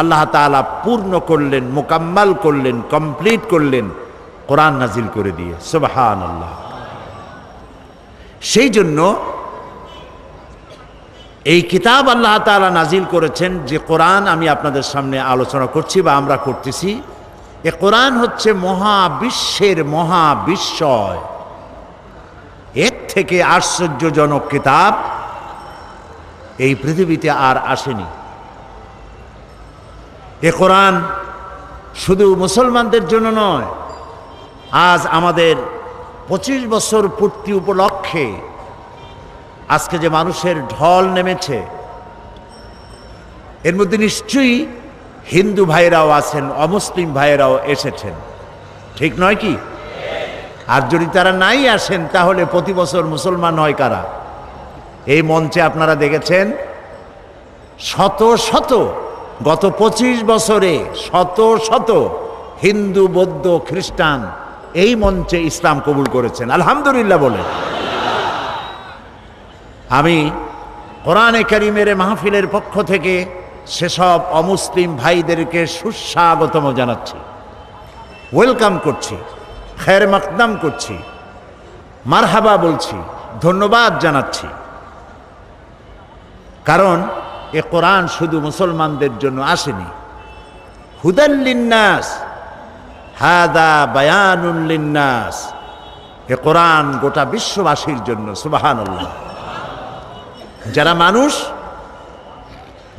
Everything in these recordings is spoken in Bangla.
আল্লাহ তাআলা পূর্ণ করলেন, মোকাম্মাল করলেন কমপ্লিট করলেন, কোরআন নাজিল করে দিয়ে সুবাহান আল্লাহ সেই জন্য এই কিতাব আল্লাহ তাআলা নাজিল করেছেন, যে কোরআন আমি আপনাদের সামনে আলোচনা করছি বা আমরা করতেছি, এ কোরআন হচ্ছে মহাবিশ্বের মহাবিস্ময় এর থেকে আশ্চর্যজনক কিতাব এই পৃথিবীতে আর আসেনি। এ কোরআন শুধু মুসলমানদের জন্য নয়, আজ আমাদের পঁচিশ বছর পূর্তি উপলক্ষে আজকে যে মানুষের ঢল নেমেছে, এর মধ্যে নিশ্চয়ই হিন্দু ভাইয়েরাও আছেন, অমুসলিম ভাইয়েরাও এসেছেন। ঠিক নয় কি? আর যদি তারা নাই আসেন, তাহলে প্রতি বছর মুসলমান হয় কারা? এই মঞ্চে আপনারা দেখেছেন, শত শত গত পঁচিশ বছরে শত শত হিন্দু, বৌদ্ধ, খ্রিস্টান এই মঞ্চে ইসলাম কবুল করেছেন। আলহামদুলিল্লাহ বলেন আমি কোরআনে করিমের মাহফিলের পক্ষ থেকে সেসব অমুসলিম ভাইদেরকে সুস্বাগতম জানাচ্ছি। ওয়েলকাম করছি, খের মকদম করছি, মারহাবা বলছি, ধন্যবাদ জানাচ্ছি। কারণ এ কোরআন শুধু মুসলমানদের জন্য আসেনি। হুদাল্লিন্নাস হাদা বায়ানুল্লিন্নাস এ কোরআন গোটা বিশ্ববাসীর জন্য সুবাহান্লাহ যারা মানুষ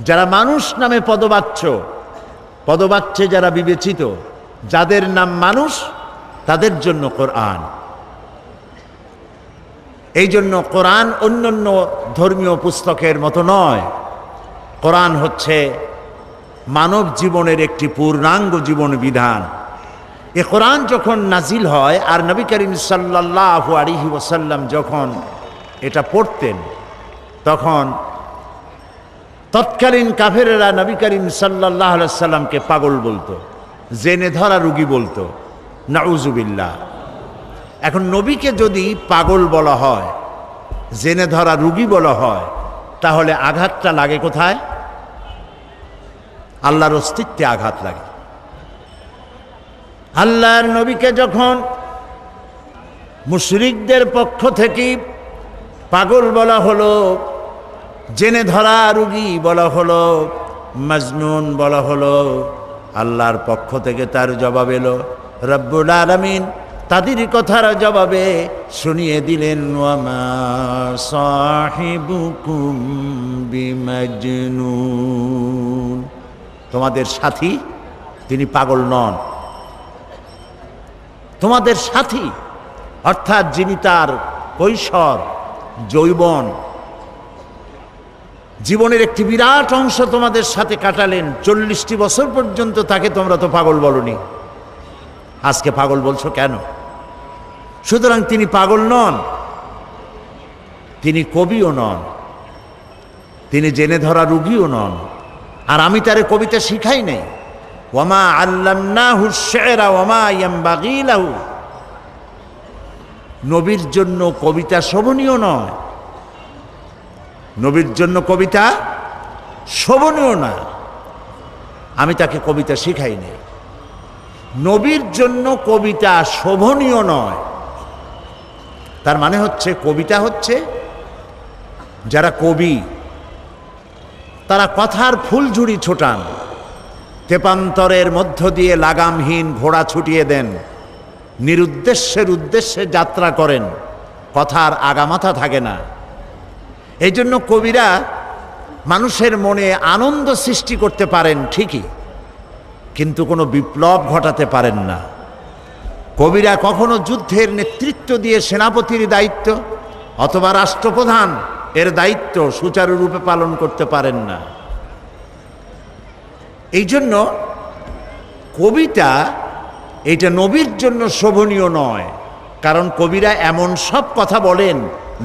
যারা মানুষ নামে পদবাচ্য, পদবাচ্যে যারা বিবেচিত, যাদের নাম মানুষ, তাদের জন্য কোরআন। এই জন্য কোরআন অন্যান্য ধর্মীয় পুস্তকের মতো নয়। কোরআন হচ্ছে মানব জীবনের একটি পূর্ণাঙ্গ জীবন বিধান। এ কোরআন যখন নাজিল হয়, আর নবী করিম সাল্লাহ আলিহি ওসাল্লাম যখন এটা পড়তেন, তখন তৎকালীন কাফেরেরা নবী করিম সাল্লাহ সাল্লামকে পাগল বলতো, জেনে ধরা রুগী বলতো, নাউজুবিল্লাহ। এখন নবীকে যদি পাগল বলা হয়, জেনে ধরা রুগী বলা হয়, তাহলে আঘাতটা লাগে কোথায়? আল্লাহর অস্তিত্বে আঘাত লাগে। আল্লাহর নবীকে যখন মুশরিকদের পক্ষ থেকে পাগল বলা হলো, জেনে ধরা রুগী বলা হলো, মজনুন বলা হলো, আল্লাহর পক্ষ থেকে তার জবাব এলো, রব্বুল আলমিন তাদের কথার জবাবে শুনিয়ে দিলেন সাহিবুকুম তোমাদের সাথী তিনি পাগল নন। তোমাদের সাথী, অর্থাৎ যিনি তার কৈশোর, যৌবন, জীবনের একটি বিরাট অংশ তোমাদের সাথে কাটালেন, চল্লিশটি বছর পর্যন্ত তাকে তোমরা তো পাগল বলনি। আজকে পাগল বলছো কেন? সুতরাং তিনি পাগল নন, তিনি কবিও নন, তিনি জেনে ধরা রুগীও নন। আর আমি তারে কবিতা শিখাই নাই। ওমা আল্লান্নাহু শেরা ওমা ইয়াম্বাগিলাহু নবীর জন্য কবিতা শোভনীয় নয়। নবীর জন্য কবিতা শোভনীয় না। আমি তাকে কবিতা শিখাই নাই। নবীর জন্য কবিতা শোভনীয় নয়। তার মানে হচ্ছে কবিতা হচ্ছে যারা কবি তারা কথার ফুলঝুড়ি ছোটান। তেপান্তরের মধ্য দিয়ে লাগামহীন ঘোড়া ছুটিয়ে দেন। নিরুদ্দেশ্যের উদ্দেশ্যে যাত্রা করেন। কথার আগামাথা থাকে না। এই জন্য কবিরা মানুষের মনে আনন্দ সৃষ্টি করতে পারেন ঠিকই, কিন্তু কোনো বিপ্লব ঘটাতে পারেন না। কবিরা কখনো যুদ্ধের নেতৃত্ব দিয়ে সেনাপতির দায়িত্ব অথবা রাষ্ট্রপ্রধান এর দায়িত্ব সুচারুরূপে পালন করতে পারেন না। এই জন্য কবিতা এটা নবীর জন্য শোভনীয় নয়, কারণ কবিরা এমন সব কথা বলেন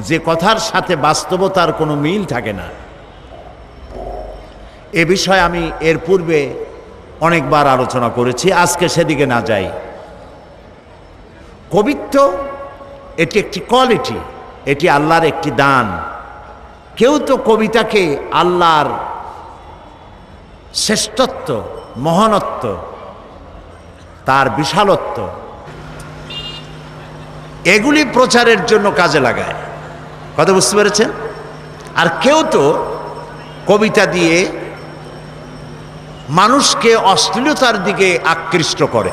যে কথার সাথে বাস্তবতার কোনো মিল থাকে না। এ বিষয়ে আমি এর পূর্বে অনেকবার আলোচনা করেছি, আজকে সেদিকে না যাই। কবিত্ব এটি একটি কোয়ালিটি এটি আল্লাহর একটি দান। কেউ তো কবিতাকে আল্লাহর শ্রেষ্ঠত্ব, মহানত্ব, তার বিশালত্ব, এগুলি প্রচারের জন্য কাজে লাগায়। কথা বুঝতে পেরেছেন? আর কেউ তো কবিতা দিয়ে মানুষকে অশ্লীলতার দিকে আকৃষ্ট করে।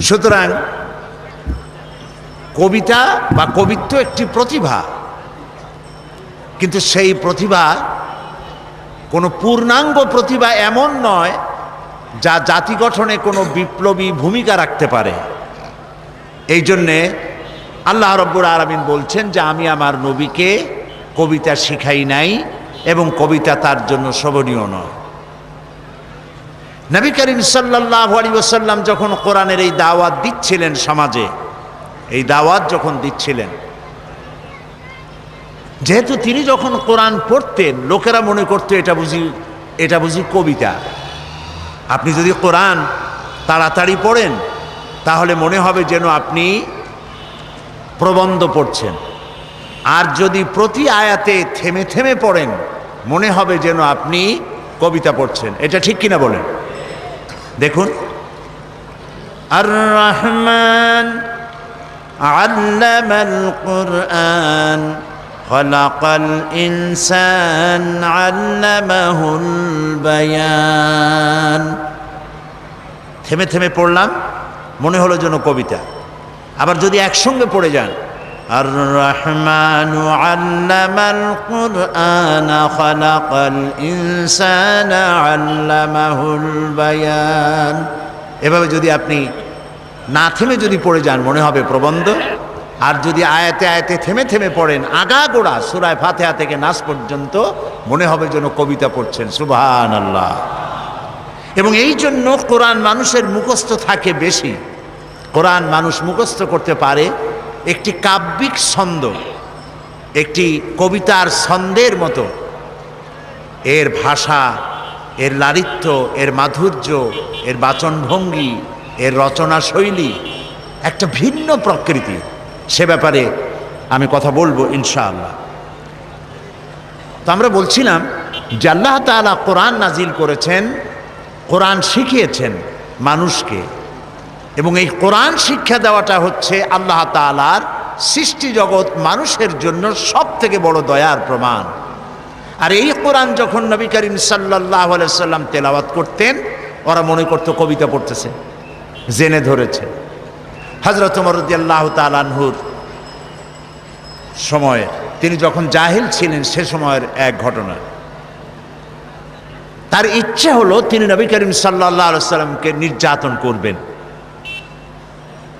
সুতরাং কবিতা বা কবিত্ব একটি প্রতিভা। কিন্তু সেই প্রতিভা, কোনো পূর্ণাঙ্গ প্রতিভা এমন নয় যা জাতি গঠনে কোনো বিপ্লবী ভূমিকা রাখতে পারে। এই জন্যে আল্লাহ রব্বুর আলমিন বলছেন যে, আমি আমার নবীকে কবিতা শিখাই নাই এবং কবিতা তার জন্য শোভনীয় নয়। নবী করিম সাল্লাহ আলী ওসাল্লাম যখন কোরআনের এই দাওয়াত দিচ্ছিলেন সমাজে, এই দাওয়াত যখন দিচ্ছিলেন যেহেতু তিনি যখন কোরআন পড়তেন, লোকেরা মনে করতো এটা বুঝি এটা বুঝি কবিতা। আপনি যদি কোরআন তাড়াতাড়ি পড়েন, তাহলে মনে হবে যেন আপনি প্রবন্ধ পড়ছেন। আর যদি প্রতি আয়াতে থেমে থেমে পড়েন, মনে হবে যেন আপনি কবিতা পড়ছেন। এটা ঠিক কিনা বলেন? দেখুন। আর রহমান আল্লামাল খলাকাল ইনসান আল্লামাহুল বায়ান। থেমে থেমে পড়লাম, মনে হলো যেন কবিতা। আবার যদি একসঙ্গে পড়ে যান আর রহমান আল্লামাল কুরআন খলাকাল ইনসান আল্লামাহুল বায়ান। এভাবে যদি আপনি না থেমে যদি পড়ে যান, মনে হবে প্রবন্ধ। আর যদি আয়াতে আয়াতে থেমে থেমে পড়েন আগা গোড়া সুরায় ফাতেহা থেকে নাচ পর্যন্ত মনে হবে যেন কবিতা পড়ছেন। সুবহান আল্লাহ এবং এই জন্য কোরআন মানুষের মুখস্থ থাকে বেশি। কোরআন মানুষ মুখস্থ করতে পারে একটি কাব্যিক ছন্দ, একটি কবিতার ছন্দের মতো। এর ভাষা, এর লালিত্য, এর মাধুর্য, এর বাচনভঙ্গি, এর রচনা শৈলী একটা ভিন্ন প্রকৃতি সে ব্যাপারে আমি কথা বলব, ইনশাআল্লাহ। তো আমরা বলছিলাম যে আল্লাহ তালা কোরআন নাজিল করেছেন, কোরআন শিখিয়েছেন মানুষকে এবং এই কোরআন শিক্ষা দেওয়াটা হচ্ছে আল্লাহ তালার সৃষ্টি জগৎ মানুষের জন্য সব থেকে বড় দয়ার প্রমাণ। আর এই কোরআন যখন নবী করিম সাল্লাহ সাল্লাম তেলাওয়াত করতেন, ওরা মনে করতো কবিতা পড়তেছে, জেনে ধরেছে। হজরত মরুদ্দাল্লাহ তালানহুর সময়ে তিনি যখন জাহিল ছিলেন সে সময়ের এক ঘটনা। তার ইচ্ছে হলো তিনি নবী করিম সাল্লাহ সাল্লামকে নির্যাতন করবেন।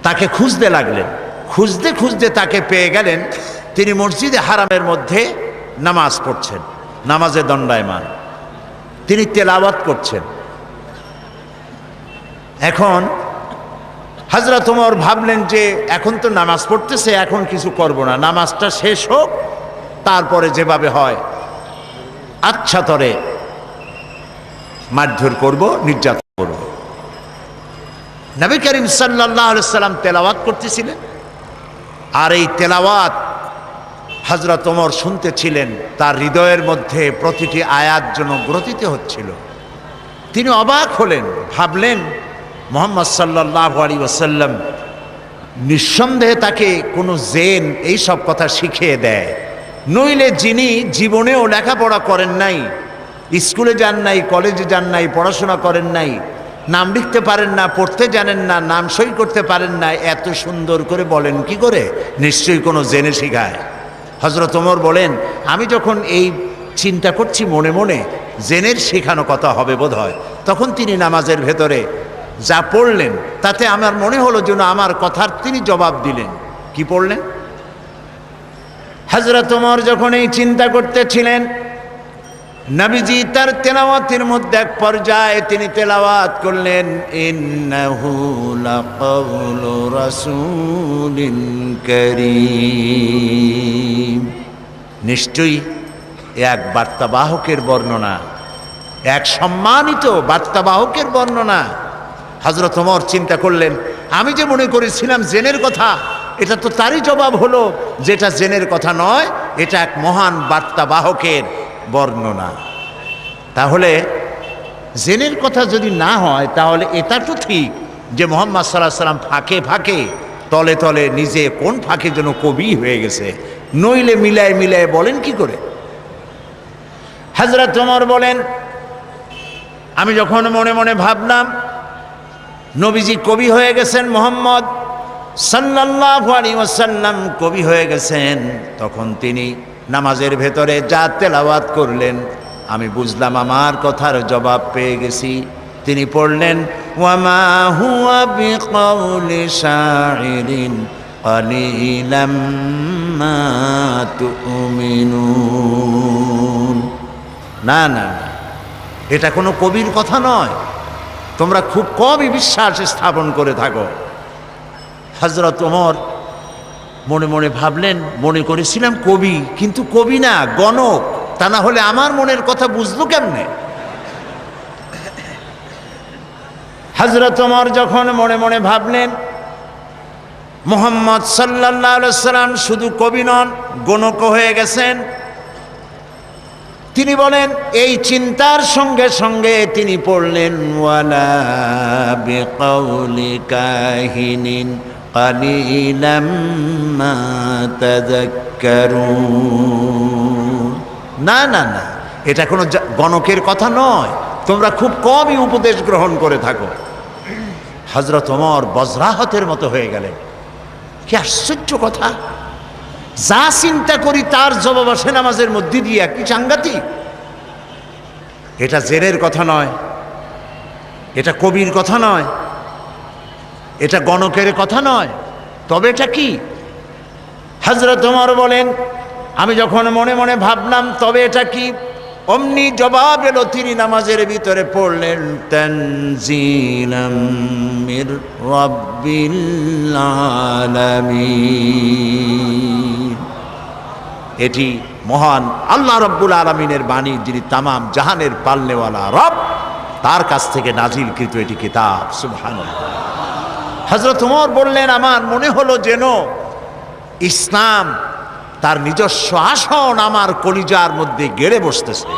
তাকে খুঁজতে লাগলেন। খুঁজতে খুঁজতে তাকে পেয়ে গেলেন। তিনি মসজিদে হারামের মধ্যে নামাজ পড়ছেন, নামাজে দণ্ডায়মান। তিনি তেলাওয়াত করছেন। এখন হাজরত ওমর ভাবলেন যে এখন তো নামাজ পড়তেছে, এখন কিছু করব না। নামাজটা শেষ হোক, তারপরে যেভাবে হয়। আচ্ছা তরে, মারধর করব, নির্যাতন করব। নবী করিম সাল্লাহ সাল্লাম তেলাওয়াত করতেছিলেন। আর এই তেলাওয়াত হজরত ওমর শুনতেছিলেন, তার হৃদয়ের মধ্যে প্রতিটি আয়াত যেন গ্রথিত হচ্ছিল। তিনি অবাক হলেন, ভাবলেন মোহাম্মদ সাল্লাহ আলী ওসাল্লাম নিঃসন্দেহে তাকে কোনো জেন এই সব কথা শিখিয়ে দেয়। নইলে যিনি জীবনেও লেখাপড়া করেন নাই, স্কুলে যান নাই, কলেজে যান নাই, পড়াশোনা করেন নাই, নাম লিখতে পারেন না, পড়তে জানেন না, নাম সই করতে পারেন না, এত সুন্দর করে বলেন কি করে? নিশ্চয়ই কোনো জেনে শিখায়। হজরত ওমর বলেন, আমি যখন এই চিন্তা করছি মনে মনে, জেনের শেখানো কথা হবে বোধ হয় তখন তিনি নামাজের ভেতরে যা পড়লেন, তাতে আমার মনে হলো যেন আমার কথার তিনি জবাব দিলেন। কি পড়লেন? হজরত ওমর যখন এই চিন্তা করতেছিলেন, নবীজি তার তেলাওয়াতের মধ্যে এক পর্যায়ে তিনি তেলাওয়াত করলেন নিশ্চয়ই এক বার্তাবাহকের বর্ণনা, এক সম্মানিত বার্তাবাহকের বর্ণনা। হজরত ওমর চিন্তা করলেন, আমি যে মনে করেছিলাম জেনের কথা, এটা তো তারই জবাব হলো যেটা জেনের কথা নয়, এটা এক মহান বার্তাবাহকের বর্ণনা। তাহলে জেনের কথা যদি না হয়, তাহলে এটা তো ঠিক যে মোহাম্মদ সাল্লাহ সাল্লাম ফাঁকে ফাঁকে, তলে তলে নিজে কোন ফাঁকে যেন কবি হয়ে গেছে। নইলে মিলায় মিলায় বলেন কি করে? হাজরত তোমার বলেন, আমি যখন মনে মনে ভাবলাম নবীজি কবি হয়ে গেছেন মোহাম্মদ সাল্লাল্লাহু আলাইহি ওয়াসাল্লাম কবি হয়ে গেছেন তখন তিনি নামাজের ভেতরে যা তেলাওয়াত করলেন আমি বুঝলাম আমার কথার জবাব পেয়ে গেছি তিনি পড়লেন ওয়ামা হুয়া বিকাউলি শাইরিন قليلا ما تؤمنون না না না এটা কোনো কবির কথা নয় তোমরা খুব কমই বিশ্বাস স্থাপন করে থাকো। হজরত ওমর মনে মনে ভাবলেন, মনে করেছিলাম কবি, কিন্তু কবি না, গণক। তা না হলে আমার মনের কথা বুঝলো কেমনে? হজরত ওমর যখন মনে মনে ভাবলেন, মোহাম্মদ সাল্লাহ সাল্লাম শুধু কবি নন গণক হয়ে গেছেন। তিনি বলেন, এই চিন্তার সঙ্গে সঙ্গে তিনি পড়লেন, ওয়ালা না না না, এটা কোনো গণকের কথা নয়। তোমরা খুব কমই উপদেশ গ্রহণ করে থাকো। হজরত ওমর বজ্রাহতের মতো হয়ে গেলেন। কি আশ্চর্য কথা! যা চিন্তা করি তার জবাব আসে নামাজের মধ্যে দিয়ে। কি সাংঘাতিক? এটা জেরের কথা নয়। এটা কবির কথা নয়। এটা গণকের কথা নয়। তবে এটা কি? হজরত ওমর বলেন, আমি যখন মনে মনে ভাবলাম, তবে এটা কি? অমনি জবাব এলো তিনি নামাজের ভিতরে পড়লেন, তানজিলাম মির রাব্বিল আলামিন। এটি মহান আল্লাহ রব্বুল আলমিনের বাণী, যিনি তামাম জাহানের পালনেওয়ালা রব, তার কাছ থেকে নাজিলকৃত এটি কিতাব। সুবহান হজরত উমর বললেন, আমার মনে হলো যেন ইসলাম তার নিজস্ব আসন আমার কলিজার মধ্যে গেড়ে বসতেছে।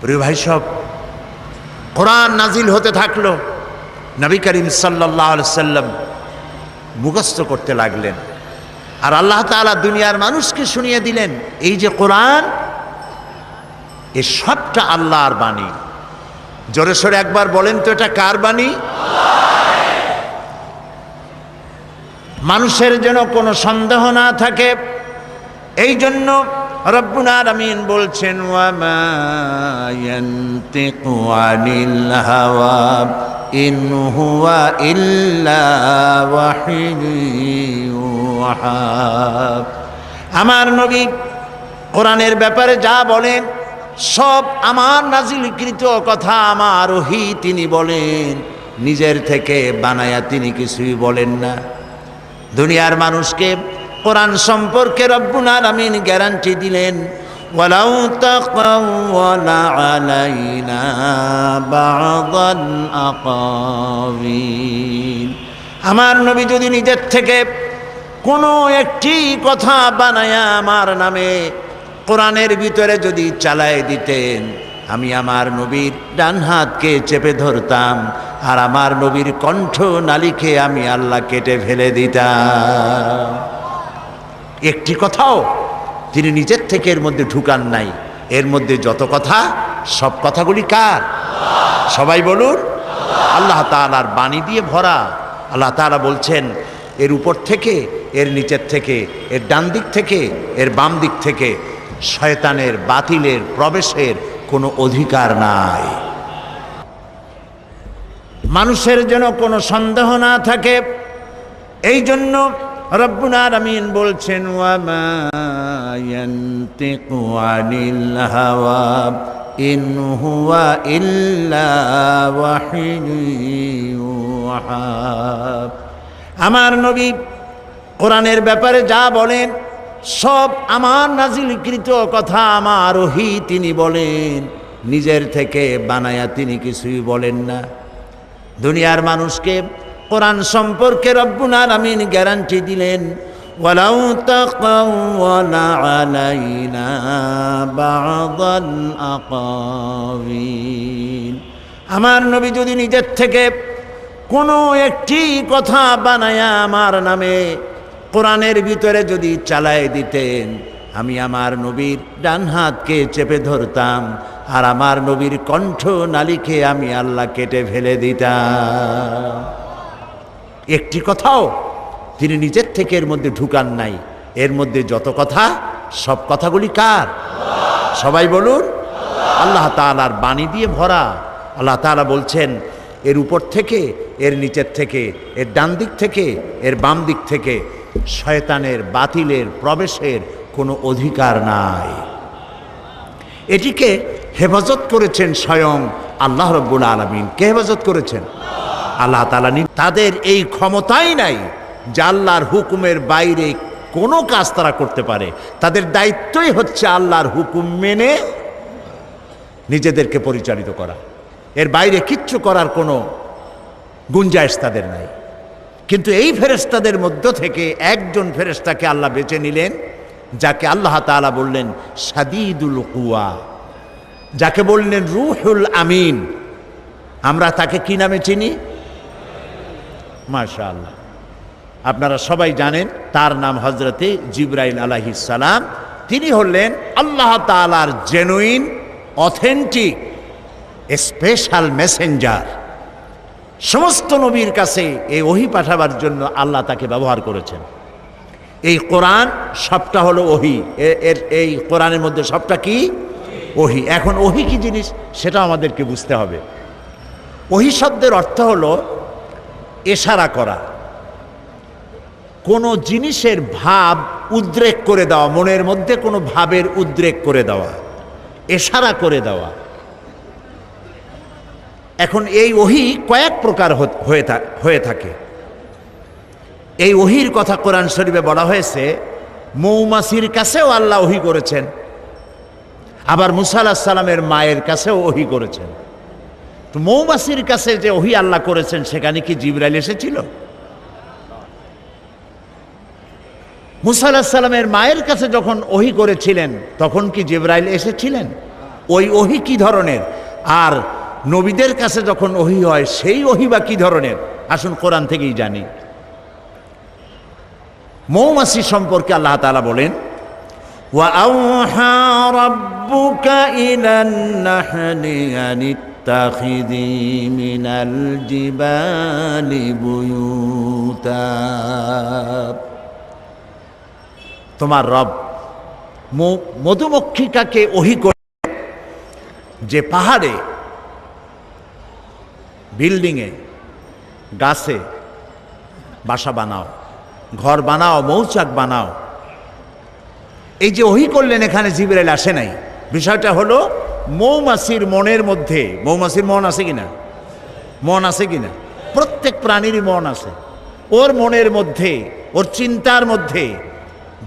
প্রিয় ভাই সব, কোরআন নাজিল হতে থাকল। নবী করিম সাল্লাহ সাল্লাম মুখস্থ করতে লাগলেন। আর আল্লাহ তাআলা দুনিয়ার মানুষকে শুনিয়ে দিলেন, এই যে কোরআন, এ সবটা আল্লাহর বাণী। জোরে সোরে একবার বলেন তো, এটা কার বাণী? মানুষের যেন কোনো সন্দেহ না থাকে, এই জন্য রব্বুল আমিন বলছেন ইন হুয়া ইল্লা আমার নবী কোরআনের ব্যাপারে যা বলেন, সব আমার নাজিলকৃত কথা আমার ওহি তিনি বলেন। নিজের থেকে বানায়া তিনি কিছুই বলেন না। দুনিয়ার মানুষকে কোরআন সম্পর্কে রব্বুল আলামিন গ্যারান্টি দিলেন আমার নবী যদি নিজের থেকে কোনো একটি কথা বানায়া আমার নামে। কোরআনের ভিতরে যদি চালায় দিতেন, আমি আমার নবীর ডান হাতকে চেপে ধরতাম, আর আমার নবীর কণ্ঠ নালিকে আমি আল্লাহ কেটে ফেলে দিতাম। একটি কথাও তিনি নিজের থেকে এর মধ্যে ঢুকান নাই। এর মধ্যে যত কথা, সব কথাগুলি কার? সবাই বলুন। আল্লাহ তাআলার বাণী দিয়ে ভরা। আল্লাহ তালা বলছেন, এর উপর থেকে এর নিচের থেকে, এর ডান দিক থেকে, এর বাম দিক থেকে শয়তানের, বাতিলের, প্রবেশের কোনো অধিকার নাই। মানুষের যেন কোনো সন্দেহ না থাকে এই জন্য রব্বুল আলামিন বলছেন আমার নবী কোরআনের ব্যাপারে যা বলেন সব আমার নাজিলকৃত কথা আমার ওহি তিনি বলেন নিজের থেকে বানায়া তিনি কিছুই বলেন না দুনিয়ার মানুষকে কোরআন সম্পর্কে রব্বুল আলামিন গ্যারান্টি দিলেন ولو تقول علينا بعض الأقاويل আমার নবী যদি নিজের থেকে কোনো একটি কথা বানায়া আমার নামে কোরআনের ভিতরে যদি চালায় দিতেন, আমি আমার নবীর ডান হাতকে চেপে ধরতাম, আর আমার নবীর কণ্ঠ নালিকে আমি আল্লাহ কেটে ফেলে দিতাম। একটি কথাও তিনি নিজের থেকে এর মধ্যে ঢুকান নাই। এর মধ্যে যত কথা, সব কথাগুলি কার? সবাই বলুন, আল্লাহ তালার বাণী দিয়ে ভরা। আল্লাহ তালা বলছেন, এর উপর থেকে, এর নিচের থেকে, এর ডান দিক থেকে, এর বাম দিক থেকে শয়তানের বাতিলের প্রবেশের কোনো অধিকার নাই। এটিকে হেফাজত করেছেন স্বয়ং আল্লাহ রব্বুল আলমিন। কে হেফাজত করেছেন? আল্লাহ তালা তাদের এই ক্ষমতাই নাই যে আল্লাহর হুকুমের বাইরে কোনো কাজ তারা করতে পারে। তাদের দায়িত্বই হচ্ছে আল্লাহর হুকুম মেনে নিজেদেরকে পরিচালিত করা। এর বাইরে কিচ্ছু করার কোনো গুঞ্জাইশ তাদের নাই। কিন্তু এই ফেরেস্তাদের মধ্য থেকে একজন ফেরেস্তাকে আল্লাহ বেছে নিলেন, যাকে আল্লাহ তাআলা বললেন সাদিদুল কুয়া যাকে বললেন রুহুল আমিন। আমরা তাকে কি নামে চিনি? মাশা আল্লাহ আপনারা সবাই জানেন, তার নাম হজরতে জিব্রাইল সালাম। তিনি হলেন আল্লাহ তালার জেনুইন অথেন্টিক স্পেশাল মেসেঞ্জার সমস্ত নবীর কাছে এই ওহি পাঠাবার জন্য আল্লাহ তাকে ব্যবহার করেছেন। এই কোরআন সবটা হলো ওহি। এর, এই কোরআনের মধ্যে সবটা কি? ওহি। এখন ওহি কি জিনিস? সেটা আমাদেরকে বুঝতে হবে। ওহি শব্দের অর্থ হলো এশারা করা। কোনো জিনিসের ভাব উদ্রেক করে দেওয়া, মনের মধ্যে কোনো ভাবের উদ্রেক করে দেওয়া এশারা করে দেওয়া। এখন এই ওহি কয়েক প্রকার হয়ে থাকে। এই ওহির কথা কোরআন শরীফে বলা হয়েছে মৌমাসির কাছেও আল্লাহ ওহি করেছেন, আবার মুসা আলাহ সালামের মায়ের কাছেও ওহি করেছেন। তো মৌমাসির কাছে যে ওহি আল্লাহ করেছেন, সেখানে কি জিবরাইল এসেছিল? মুসা আলাহ সালামের মায়ের কাছে যখন ওহি করেছিলেন, তখন কি জিবরাইল এসেছিলেন? ওই ওহি কি ধরনের? আর নবীদের কাছে যখন ওহি হয় সেই ওহি বা কি ধরনের আসুন কোরআন থেকেই জানি মৌমাছি সম্পর্কে আল্লাহ তাআলা বলেন وأوحى ربك إلى النحل أن اتخذي من الجبال بيوتا তোমার রব ম- মধুমক্ষিকাকে ওহি করে যে পাহাড়ে বিল্ডিংয়ে, গাছে বাসা বানাও, ঘর বানাও, মৌচাক বানাও। এই যে ওহি করলেন এখানে জিবরাইল আসে নাই। বিষয়টা হলো, মৌমাছির মনের মধ্যে, মৌমাছির মন আছে কিনা? মন আছে কিনা? প্রত্যেক প্রাণীরই মন আছে। ওর মনের মধ্যে, ওর চিন্তার মধ্যে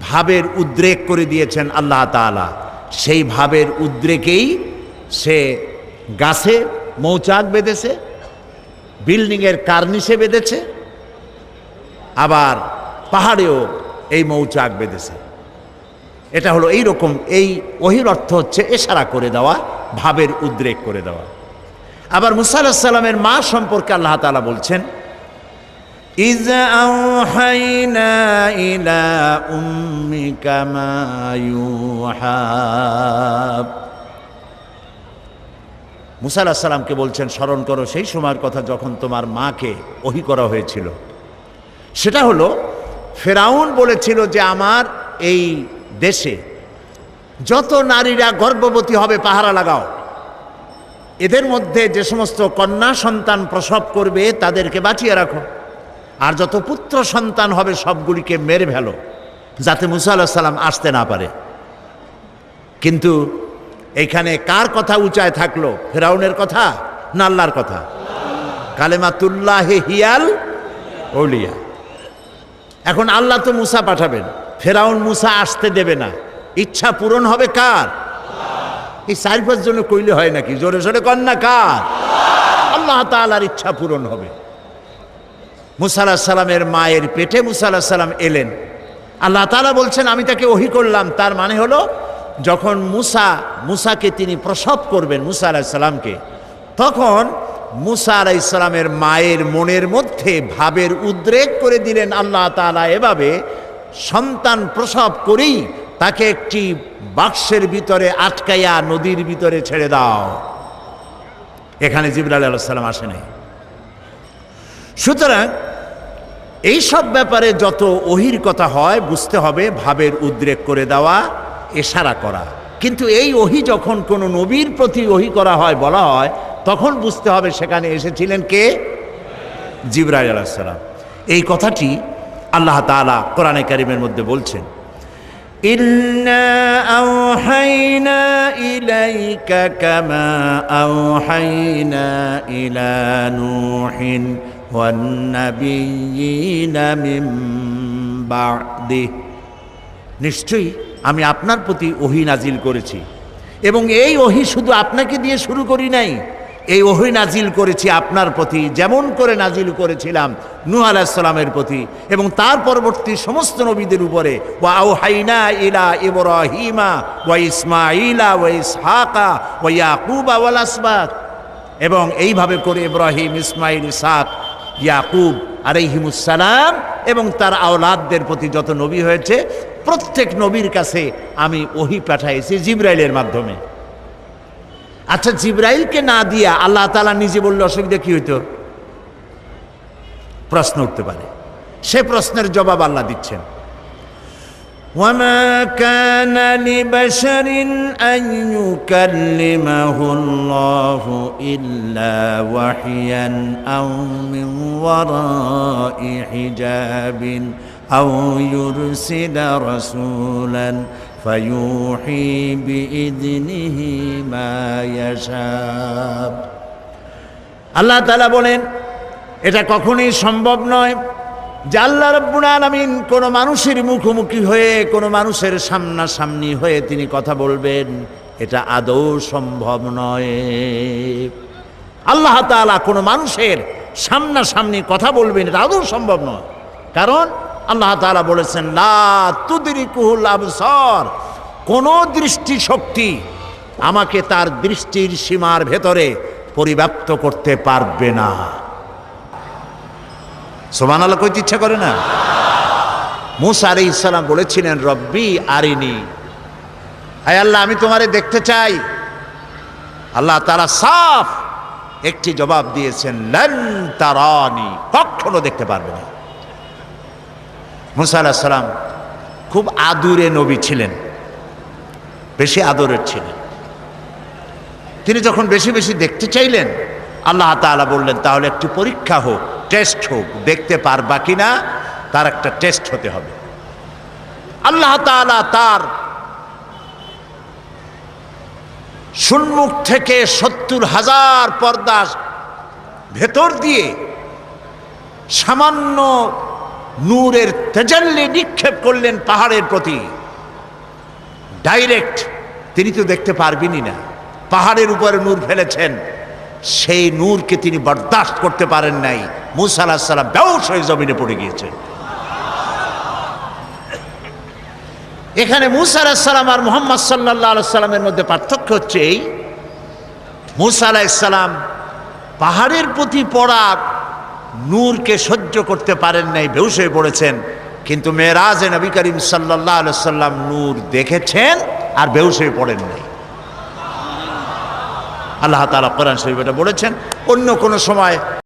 ভাবের উদ্রেক করে দিয়েছেন আল্লাহ তাআলা। সেই ভাবের উদ্রেকেই সে গাছে মৌচাক বেঁধেছে বিল্ডিংয়ের কার্নিশে বেঁধেছে আবার পাহাড়েও এই মৌচাক বেঁধেছে এটা হলো এই রকম এই ওহির অর্থ হচ্ছে এশারা করে দেওয়া ভাবের উদ্রেক করে দেওয়া আবার মুসা আলাহিস সালামের মা সম্পর্কে আল্লাহ তাআলা বলছেন إذ أوحينا إلى أمك ما يوحى মুসা আলাহিস সালামকে বলছেন, স্মরণ করো, সেই সময়ের কথা যখন তোমার মাকে ওহি করা হয়েছিল। সেটা হলো, ফেরাউন বলেছিল যে আমার এই দেশে যত নারীরা গর্ভবতী হবে, পাহারা লাগাও। এদের মধ্যে যে সমস্ত কন্যা সন্তান প্রসব করবে, তাদেরকে বাঁচিয়ে রাখো। আর যত পুত্র সন্তান হবে, সবগুলিকে মেরে ফেলো, যাতে মুসা আল্লাহ সাল্লাম আসতে না পারে। কিন্তু এইখানে কার কথা উঁচায় থাকল? ফেরাউনের কথা না আল্লাহর কথা? কালেমাতুল্লাহ হিয়াল ওলিয়া এখন আল্লাহ তো মুসা পাঠাবেন। ফেরাউন মুসা আসতে দেবে না। ইচ্ছা পূরণ হবে কার? এই চার জন্য কইলে হয় নাকি? জোরে জোরে না কার? আল্লাহ তালার ইচ্ছা পূরণ হবে। মুসা সালামের মায়ের পেটে মুসা সালাম এলেন। আল্লাহ তালা বলছেন, আমি তাকে ওহি করলাম। তার মানে হলো যখন মুসা, মুসাকে তিনি প্রসব করবেন, মুসা আলাইসাল্লামকে তখন মুসা আলাইসাল্লামের মায়ের মনের মধ্যে ভাবের উদ্রেক করে দিলেন আল্লাহ তালা এভাবে। সন্তান প্রসব করেই তাকে একটি বাক্সের ভিতরে আটকাইয়া নদীর ভিতরে ছেড়ে দাও। এখানে জিবরাল আলাইসাল্লাম আসে নাই। সুতরাং এইসব ব্যাপারে যত ওহির কথা হয়, বুঝতে হবে, ভাবের উদ্রেক করে দেওয়া এশারা করা কিন্তু এই ওহি যখন কোনো নবীর প্রতি ওহি করা হয় বলা হয় তখন বুঝতে হবে সেখানে এসেছিলেন কে জিবরাইল আলাহিসাল্লাম এই কথাটি আল্লাহ তাআলা কোরআনে কারিমের মধ্যে বলছেন إنا أوحينا إليك كما أوحينا إلى نوح والنبيين من بعده নিশ্চয়ই আমি আপনার প্রতি ওহি নাজিল করেছি। এবং এই ওহি শুধু আপনাকে দিয়ে শুরু করি নাই, এই ওহি নাজিল করেছি আপনার প্রতি, যেমন করে নাজিল করেছিলাম নূহ আলাহিসাল্লামের প্রতি। এবং তার পরবর্তী সমস্ত নবীদের উপরে, ওয়া আউহাইনা ইলা ইব্রাহিমা, ওয়া ইসমাইলা ওয়া ইসহাকা, ওয়া ইয়াকুবা ওয়াল আসবাত। এবং এইভাবে করে ইব্রাহিম ইসমাইল ইসাক ইয়াকুব আলাইহিমুসালাম এবং তার আওলাদদের প্রতি যত নবী হয়েছে, প্রত্যেক নবীর কাছে আমি ওহি পাঠাইছি জিব্রাইলের মাধ্যমে। আচ্ছা জিব্রাইলকে না দিয়া আল্লাহ তালা নিজে বললে অসুবিধা কি হইতো? প্রশ্ন উঠতে পারে। সে প্রশ্নের জবাব আল্লাহ দিচ্ছেন। وما كان لبشر أن يكلمه الله إلا وحيا أو من وراء حجاب أو يرسل رسولا فيوحي بإذنه ما يشاء আল্লাহ তালা বলেন এটা কখনোই সম্ভব নয় যে আল্লাহ রব্বুল কোনো মানুষের মুখোমুখি হয়ে, কোনো মানুষের সামনাসামনি হয়ে তিনি কথা বলবেন, এটা আদৌ সম্ভব নয়। আল্লাহ তাআলা কোনো মানুষের সামনাসামনি কথা বলবেন, এটা আদৌ সম্ভব নয়। কারণ আল্লাহ তাআলা বলেছেন, লা তুদরিকুহুল আবসার। কোনো দৃষ্টি শক্তি আমাকে তার দৃষ্টির সীমার ভেতরে পরিব্যাপ্ত করতে পারবে না। সোমান আল্লাহ কইতে ইচ্ছা করে না? মুসা আলি ইসলাম বলেছিলেন, রব্বি আরিনি। হায় আল্লাহ, আমি তোমারে দেখতে চাই। আল্লাহ তারা সাফ একটি জবাব দিয়েছেন, লন তারানি। কখনো দেখতে পারবে না। মুসা আলাহ সালাম খুব আদুরে নবী ছিলেন, বেশি আদরের ছিলেন। তিনি যখন বেশি বেশি দেখতে চাইলেন, আল্লাহ তাআলা বললেন, তাহলে একটি পরীক্ষা হোক। টেস্ট হোক, দেখতে পারবা কিনা, তার একটা টেস্ট হতে হবে। আল্লাহ তার সুন্মুখ থেকে সত্তর হাজার পর্দা ভেতর দিয়ে সামান্য নূরের তেজাল্লি নিক্ষেপ করলেন পাহাড়ের প্রতি। ডাইরেক্ট, তিনি তো দেখতে পারবেনই না। পাহাড়ের উপরে নূর ফেলেছেন। সেই নূরকে তিনি বরদাস্ত করতে পারেন নাই। মুসা হয়ে জমিনে পড়ে গিয়েছে। এখানে মুসা আলাহিসাল্লাম আর মোহাম্মদ সাল্লাহ সাল্লামের মধ্যে পার্থক্য হচ্ছে এই, মুসা আলাহিসাল্লাম পাহাড়ের প্রতি পড়া নূরকে সহ্য করতে পারেন নাই, বেউস হয়ে পড়েছেন। কিন্তু মেয়েরাজে নবী করিম সাল্লাহ সাল্লাম নূর দেখেছেন আর বেউস হয়ে পড়েন নাই। আল্লাহ তালা কোরআন শরীফ এটা বলেছেন। অন্য কোনো সময়